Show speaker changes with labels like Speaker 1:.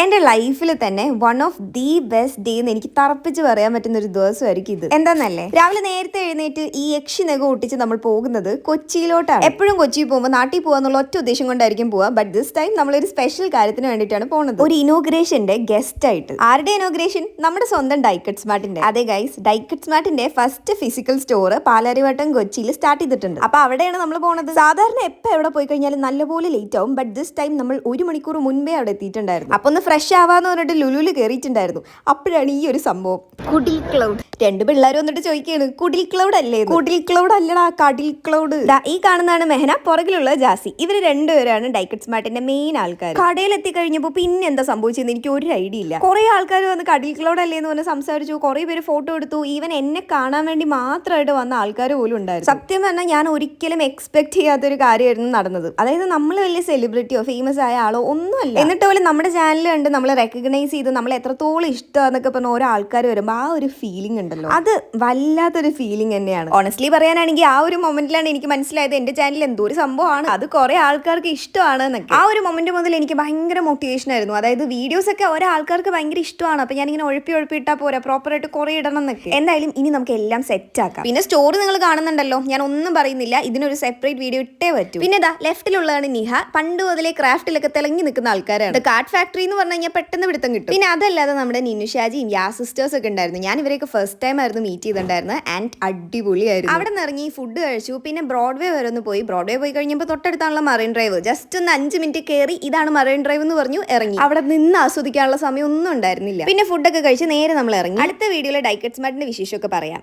Speaker 1: എന്റെ ലൈഫിൽ തന്നെ one of the best day എന്ന് എനിക്ക് തറപ്പിച്ച് പറയാൻ പറ്റുന്ന ഒരു ദിവസമായിരിക്കും ഇത്. എന്താന്നല്ലേ? രാവിലെ നേരത്തെ എഴുന്നേറ്റ് ഈ യക്ഷി നഖ ഒട്ടിച്ച് നമ്മൾ പോകുന്നത് കൊച്ചിയിലോട്ടാണ്. എപ്പോഴും കൊച്ചിയിൽ പോകുമ്പോൾ നാട്ടിൽ പോകാന്നുള്ള ഒറ്റ ഉദ്ദേശം കൊണ്ടായിരിക്കും പോവുക. ബട്ട് ദിസ് ടൈം നമ്മൾ ഒരു സ്പെഷ്യൽ കാര്യത്തിന് വേണ്ടിയിട്ടാണ് പോകുന്നത്. ഒരു ഇനോഗ്രേഷന്റെ ഗസ്റ്റ് ആയിട്ട്. ആരുടെ ഇനോഗ്രേഷൻ നമ്മുടെ സ്വന്തം ഡൈക്കറ്റ് സ്മാർട്ടിന്റെ അതെ ഗൈസ് ഡൈക്കറ്റ് സ്മാർട്ടിന്റെ ഫസ്റ്റ് ഫിസിക്കൽ സ്റ്റോർ പാലാരിവട്ടം കൊച്ചിയിൽ സ്റ്റാർട്ട് ചെയ്തിട്ടുണ്ട്. അപ്പൊ അവിടെയാണ് നമ്മൾ പോകുന്നത് സാധാരണ എപ്പോ എവിടെ പോയി കഴിഞ്ഞാലും നല്ലപോലെ ലേറ്റ് ആവും. ബട്ട് ദിസ് ടൈം നമ്മൾ ഒരു മണിക്കൂർ മുൻപേ അവിടെ എത്തിയിട്ടുണ്ടായിരുന്നു. അപ്പൊ ഒന്ന് ഫ്രഷ് ആവാന്ന് പറഞ്ഞിട്ട് ലുലുൽ കയറിയിട്ടുണ്ടായിരുന്നു അപ്പോഴാണ് ഈ ഒരു സംഭവം. കുടിൽ ക്ലൗഡ് രണ്ട് പിള്ളേർ വന്നിട്ട് ചോദിക്കുകയാണ് കുടിൽ ക്ലൗഡ് അല്ലേ? കുടിൽ ക്ലൗഡ് അല്ലടാ കടിൽ ക്ലൗഡ് ഈ കാണുന്നതാണ് മെഹന പുറകിലുള്ള ജാസി. ഇവർ രണ്ടുപേരാണ് ഡൈക്കറ്റ് സ്മാർട്ടിന്റെ മെയിൻ ആൾക്കാർ കടയിൽ എത്തി കഴിഞ്ഞപ്പോൾ പിന്നെ എന്താ സംഭവിച്ചതെന്ന് എനിക്ക് ഒരു ഐഡിയ ഇല്ല. കുറെ ആൾക്കാർ വന്ന് കടിൽ ക്ലൗഡ് അല്ലേ എന്ന് പറഞ്ഞ് സംസാരിച്ചു. കുറെ പേര് ഫോട്ടോ എടുത്തു. ഈവൻ എന്നെ കാണാൻ വേണ്ടി മാത്രമായിട്ട് വന്ന ആൾക്കാർ പോലും ഉണ്ടായിരുന്നു. സത്യം പറഞ്ഞാൽ ഞാൻ ഒരിക്കലും എക്സ്പെക്ട് ചെയ്യാത്തൊരു കാര്യമായിരുന്നു നടന്നത്. അതായത് നമ്മൾ വലിയ സെലിബ്രിറ്റിയോ ഫേമസ് ആയ ആളോ ഒന്നുമല്ല. എന്നിട്ട് പോലും നമ്മുടെ ചാനൽ കണ്ട് നമ്മൾ റെക്കഗ്നൈസ് ചെയ്ത് നമ്മൾ എത്രത്തോളം ഇഷ്ടമാന്നൊക്കെ പറഞ്ഞ ഓരോ ആൾക്കാർ വരുമ്പോൾ ആ ഒരു ഫീലിംഗ് ഉണ്ടല്ലോ. അത് വല്ലാത്തൊരു ഫീലിംഗ് തന്നെയാണ്. ഓണസ്റ്റ്ലി പറയാനാണെങ്കിൽ ആ ഒരു മൊമെന്റിലാണ് എനിക്ക് മനസ്സിലായത് എന്റെ ചാനൽ എന്തോ ഒരു സംഭവമാണ്. അത് കുറെ ആൾക്കാർക്ക് ഇഷ്ടമാണ് എന്നൊക്കെ ആ ഒരു മൊമെന്റ് മുതൽ എനിക്ക് ഭയങ്കര മോട്ടിവേഷൻ ആയിരുന്നു. അതായത് വീഡിയോസ് ഒക്കെ ഓരോ ആൾക്കാർക്ക് ഭയങ്കര ഇഷ്ടമാണ്. അപ്പൊ ഞാൻ ഇങ്ങനെ ഒഴുപ്പി ഒഴുപ്പി ഇട്ടാ പോരാ പ്രോപ്പർ ആയിട്ട് കുറെ ഇടണം എന്നൊക്കെ. എന്തായാലും ഇനി നമുക്ക് എല്ലാം സെറ്റ് ആക്കാം. പിന്നെ സ്റ്റോറി നിങ്ങൾ കാണുന്നുണ്ടല്ലോ. ഞാൻ ഒന്നും പറയുന്നില്ല. ഇതിനൊരു സെപ്പറേറ്റ് വീഡിയോ ഇട്ടേ പറ്റൂ. പിന്നെ ഇതാ ലെഫ്റ്റിലുള്ളതാണ് നിഹ. പണ്ട് മുതലേ ക്രാഫ്റ്റിലൊക്കെ തിളങ്ങി നിൽക്കുന്ന ആൾക്കാരാണ്. കാർഡ് ഫാക്ടറി എന്ന് പറഞ്ഞു കഴിഞ്ഞാൽ പെട്ടെന്ന് പിടുത്തം കിട്ടും. പിന്നെ അതല്ലാതെ നമ്മുടെ നിനുഷാജിയും യാ സിസ്റ്റേഴ്സ് ഒക്കെ ഉണ്ടായിരുന്നു. ഞാൻ ഇവരെയൊക്കെ ഫസ്റ്റ് ടൈം ആയിരുന്നു മീറ്റ് ചെയ്തിട്ടുണ്ടായിരുന്നത്. ആൻഡ് അടിപൊളിയായിരുന്നു. അവിടെ നിന്ന് ഇറങ്ങി ഫുഡ് കഴിച്ചു. പിന്നെ ബ്രോഡ്വേ വരെ ഒന്ന് പോയി. ബ്രോഡ്വേ പോയി കഴിഞ്ഞപ്പോൾ തൊട്ടടുത്താണുള്ള മറൈൻ ഡ്രൈവ് ജസ്റ്റ് ഒന്ന് അഞ്ച് മിനിറ്റ് കയറി ഇതാണ് മറൈൻ ഡ്രൈവ് എന്ന് പറഞ്ഞു ഇറങ്ങി. അവിടെ നിന്ന് ആസ്വദിക്കാനുള്ള സമയം ഒന്നും ഉണ്ടായിരുന്നില്ല. പിന്നെ ഫുഡൊക്കെ കഴിച്ച് നേരെ നമ്മൾ ഇറങ്ങി. അടുത്ത വീഡിയോയിലെ ഡൈക്കറ്റ് സ്മാർട്ടിന്റെ വിശേഷമൊക്കെ പറയാം.